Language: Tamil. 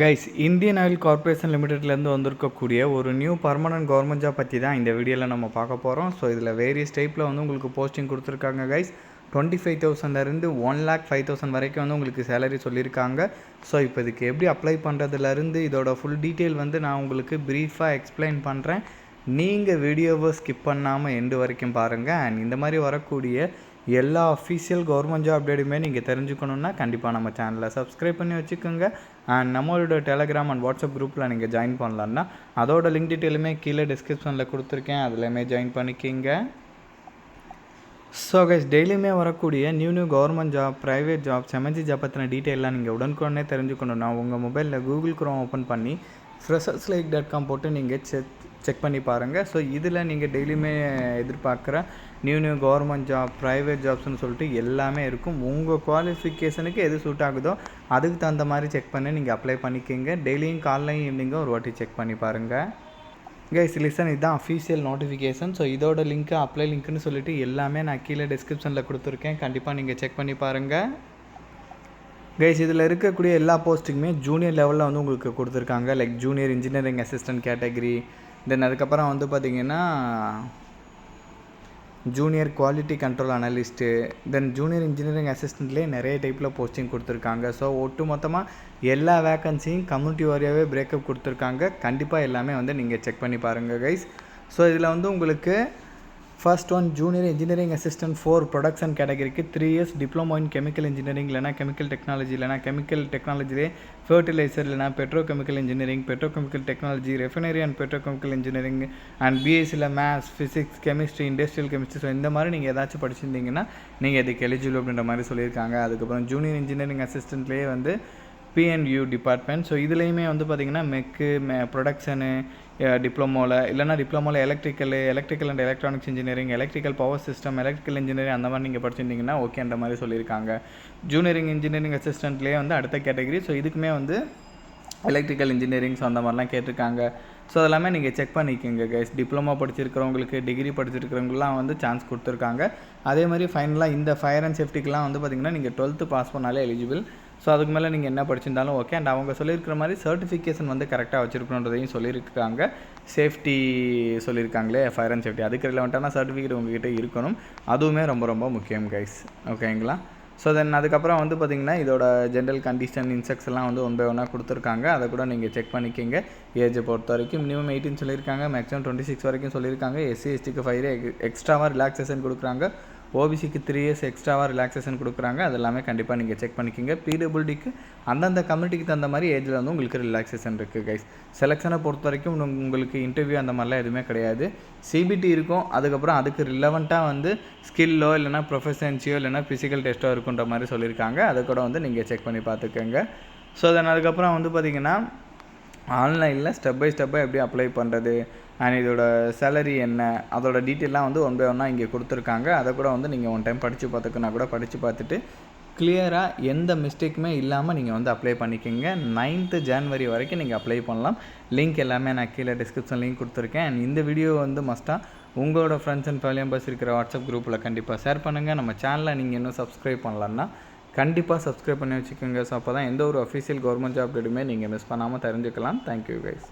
கைஸ் இந்தியன் ஆயில் கார்ப்பரேஷன் லிமிடெட்லேருந்து வந்திருக்கக்கூடிய ஒரு நியூ பர்மனன்ட் கவர்மெண்ட் ஜாப் பற்றி தான் இந்த வீடியோவில் நம்ம பார்க்க போகிறோம் ஸோ இதில் வேரியஸ் டைப்பில் வந்து உங்களுக்கு போஸ்டிங் கொடுத்துருக்காங்க கைஸ் டுவெண்ட்டி ஃபைவ் தௌசண்ட்லேருந்து ஒன் லேக் ஃபைவ் தௌசண்ட் வரைக்கும் வந்து உங்களுக்கு சேலரி சொல்லியிருக்காங்க. ஸோ இப்போ இதுக்கு எப்படி அப்ளை பண்ணுறதுலேருந்து இதோட ஃபுல் டீட்டெயில் வந்து நான் உங்களுக்கு ப்ரீஃபாக எக்ஸ்பிளைன் பண்ணுறேன் நீங்கள் வீடியோவை ஸ்கிப் பண்ணாமல் எண்டு வரைக்கும் பாருங்கள் அண்ட் இந்த மாதிரி வரக்கூடிய எல்லா அஃபீஷியல் கவர்மெண்ட் ஜாப் அப்டேட்டுமே நீங்கள் தெரிஞ்சுக்கணுன்னா கண்டிப்பாக நம்ம சேனலை சப்ஸ்கிரைப் பண்ணி வச்சுக்கோங்க. அண்ட் நம்மளோட டெலகிராம் அண்ட் வாட்ஸ்அப் குரூப்பில் நீங்கள் ஜாயின் பண்ணலான்னா அதோட லிங்க் டீட்டெயிலுமே கீழே டிஸ்கிரிப்ஷனில் கொடுத்துருக்கேன். அதுலேயுமே ஜாயின் பண்ணிக்கிங்க. ஸோ கைஸ் டெய்லியுமே வரக்கூடிய new new government job private job செமஞ்சி job பற்றின டீட்டெயிலாம் நீங்கள் உடனுக்குடனே தெரிஞ்சுக்கணுன்னா உங்கள் மொபைலில் கூகுள் குரோம் ஓப்பன் பண்ணி ஃப்ரெஷர்ஸ் லைக் டாட் காம் போட்டு நீங்கள் செக் செக் பண்ணி பாருங்கள் ஸோ இதில் நீங்கள் டெய்லியுமே எதிர்பார்க்குற new new government job private ஜாப்ஸ்னு சொல்லிட்டு எல்லாமே இருக்கும். உங்கள் குவாலிஃபிகேஷனுக்கு எது சூட் ஆகுதோ அதுக்கு தகுந்த மாதிரி செக் பண்ணி நீங்கள் அப்ளை பண்ணிக்கிங்க. டெய்லியும் காலையும் ஈவினிங்கும் ஒரு வாட்டி செக் பண்ணி பாருங்கள் கைஸ் லிசன் இதுதான் அஃபீஷியல் நோட்டிஃபிகேஷன் ஸோ இதோட லிங்க்கு அப்ளை லிங்க்னு சொல்லிட்டு எல்லாமே நான் கீழே டிஸ்கிரிப்ஷனில் கொடுத்துருக்கேன். கண்டிப்பாக நீங்கள் செக் பண்ணி பாருங்கள் கைஸ் இதில் இருக்கக்கூடிய எல்லா போஸ்ட்டுக்குமே ஜூனியர் லெவலில் வந்து உங்களுக்கு கொடுத்துருக்காங்க. Like junior engineering assistant category then அதுக்கப்புறம் வந்து பார்த்திங்கன்னா junior quality control analyst then junior engineering அசிஸ்டண்ட்லேயே நிறைய டைப்பில் போஸ்டிங் கொடுத்துருக்காங்க. ஸோ ஒட்டு மொத்தமாக எல்லா வேக்கன்சியும் கம்யூனிட்டி வாரியாகவே பிரேக்கப் கொடுத்துருக்காங்க. கண்டிப்பாக எல்லாமே வந்து நீங்கள் செக் பண்ணி பாருங்கள் கைஸ் ஸோ இதில் வந்து உங்களுக்கு first one junior engineering assistant four production கேட்டகரிக்கு three years diploma in chemical engineering இல்லைனா கெமிக்கல் டெக்னாலஜி இல்லைனா கெமிக்கல் டெக்னாலஜிலே ஃபர்டிலைசர் இல்லைனா petrochemical engineering petrochemical technology refinery and petrochemical engineering and பிஎஸ்சியில் maths physics chemistry industrial chemistry so இந்த மாதிரி நீங்கள் ஏதாச்சும் படிச்சிருந்தீங்கன்னா நீங்கள் இதுக்கு எலிஜிபிள் அப்படின்ற மாதிரி சொல்லியிருக்காங்க. அதுக்கப்புறம் ஜூனியர் இன்ஜினியரிங் அசிஸ்டன்ட்லேயே வந்து பிஎன்யூ டிபார்ட்மெண்ட் ஸோ இதுலேயுமே வந்து பார்த்திங்கன்னா மெக்கு மெ ப்ரொடக்ஷனு டிப்ளமோவில் இல்லைனா டிப்ளமோவில் electrical electrical and electronics engineering electrical power system electrical engineering அந்த மாதிரி நீங்கள் படிச்சிருந்தீங்கன்னா ஓகேன்ற மாதிரி சொல்லியிருக்காங்க. ஜூனியரிங் இன்ஜினியரிங் அசிஸ்டண்ட்லேயே வந்து அடுத்த கேட்டகரி ஸோ இதுக்குமே வந்து எலக்ட்ரிக்கல் இன்ஜினியரிங்ஸ் அந்த மாதிரிலாம் கேட்டிருக்காங்க. ஸோ அதெல்லாமே நீங்கள் செக் பண்ணிக்கோங்க கைஸ் டிப்ளமோ படிச்சிருக்கிறவங்களுக்கு டிகிரி படிச்சிருக்கிறவங்களாம் வந்து சான்ஸ் கொடுத்துருக்காங்க. அதே மாதிரி ஃபைனலாக இந்த ஃபயர் அண்ட் சேஃப்டிக்கெலாம் வந்து பார்த்திங்கன்னா நீங்கள் டுவெல்த்து பாஸ் பண்ணாலே எலிஜிபிள் ஸோ அதுக்கு மேலே நீங்கள் என்ன படிச்சிருந்தாலும் ஓகே அண்ட் அவங்க சொல்லியிருக்கிற மாதிரி சர்டிஃபிகேஷன் வந்து கரெக்டாக வச்சுருக்கணுன்றதையும் சொல்லியிருக்காங்க சேஃப்டி சொல்லியிருக்காங்களே ஃபயர் அண்ட் சேஃப்டி அதுக்கு ரிலவெண்ட்டான சர்டிஃபிகேட் உங்ககிட்ட இருக்கணும். அதுவுமே ரொம்ப ரொம்ப முக்கியம் கைஸ் ஓகேங்களா ஸோ தென் அதுக்கப்புறம் வந்து பார்த்திங்கன்னா இதோட ஜென்ரல் கண்டிஷன் இன்செக்ஸ் எல்லாம் வந்து ஒன் பை ஒன்னாக கொடுத்துருக்காங்க. அதை கூட நீங்கள் செக் பண்ணிக்கிங்க. ஏஜை பொறுத்த வரைக்கும் மினிமம் எயிட்டின் சொல்லியிருக்காங்க. மேக்ஸிமம் டுவெண்ட்டி சிக்ஸ் வரைக்கும் சொல்லியிருக்காங்க. எஸ்சி எஸ்டிக்கு ஃபைவ் எக்ஸ்ட்ராவாக ரிலாக்ஸேஷன் கொடுக்குறாங்க. ஓபிசிக்கு த்ரீ இயர்ஸ் எக்ஸ்ட்ராவாக ரிலாக்ஸேஷன் கொடுக்குறாங்க. அது எல்லாமே கண்டிப்பாக நீங்கள் செக் பண்ணிக்கிங்க பிடபிள்டிக்கு அந்தந்த கம்யூனிட்டிக்கு தகுந்த மாதிரி ஏஜில் வந்து உங்களுக்கு ரிலாக்ஸேஷன் இருக்குது கைஸ் செலெக்ஷனை பொறுத்த வரைக்கும் உங்களுக்கு இன்டர்வியூ அந்த மாதிரிலாம் எதுவுமே கிடையாது. சிபிடி இருக்கும். அதுக்கப்புறம் அதுக்கு ரிலவெண்ட்டாக வந்து ஸ்கில்லோ இல்லைனா ப்ரொஃபஷன்ஸியோ இல்லைனா ஃபிசிக்கல் டெஸ்ட்டோ இருக்குன்ற மாதிரி சொல்லியிருக்காங்க. அதை கூட வந்து நீங்கள் செக் பண்ணி பார்த்துக்கோங்க. ஸோ தென் அதுக்கப்புறம் வந்து பார்த்திங்கன்னா ஆன்லைனில் ஸ்டெப் பை ஸ்டெப்பாக எப்படி அப்ளை பண்ணுறது அண்ட் இதோட சேலரி என்ன? அதோட டீட்டெயிலாம் வந்து ஒன் பை ஒன்னாக இங்கே கொடுத்துருக்காங்க. அதை கூட வந்து நீங்கள் ஒன் டைம் படித்து பார்த்துக்கனா கூட படித்து பார்த்துட்டு கிளியராக எந்த மிஸ்டேக்குமே இல்லாமல் நீங்கள் வந்து அப்ளை பண்ணிக்கோங்க. நைன்த்து ஜான்வரி வரைக்கும் நீங்கள் அப்ளை பண்ணலாம். லிங்க் எல்லாமே நான் கீழே டிஸ்கிரிப்ஷன் லிங்க் கொடுத்துருக்கேன். அண்ட் இந்த வீடியோ வந்து மஸ்ட்டாக உங்களோட ஃப்ரெண்ட்ஸ் அண்ட் ஃபேமிலி மெம்பர்ஸ் இருக்கிற வாட்ஸ்அப் குரூப்பில் கண்டிப்பாக ஷேர் பண்ணுங்கள் நம்ம சேனலை நீங்கள் இன்னும் சப்ஸ்கிரைப் பண்ணலன்னா கண்டிப்பாக சப்ஸ்கிரைப் பண்ணி வச்சுக்கோங்க. ஸோ அப்போ தான் எந்த ஒரு அஃபீஷியல் கவர்மெண்ட் ஜாப் எடுமே நீங்கள் மிஸ் பண்ணாமல் தெரிஞ்சுக்கலாம். Thank you guys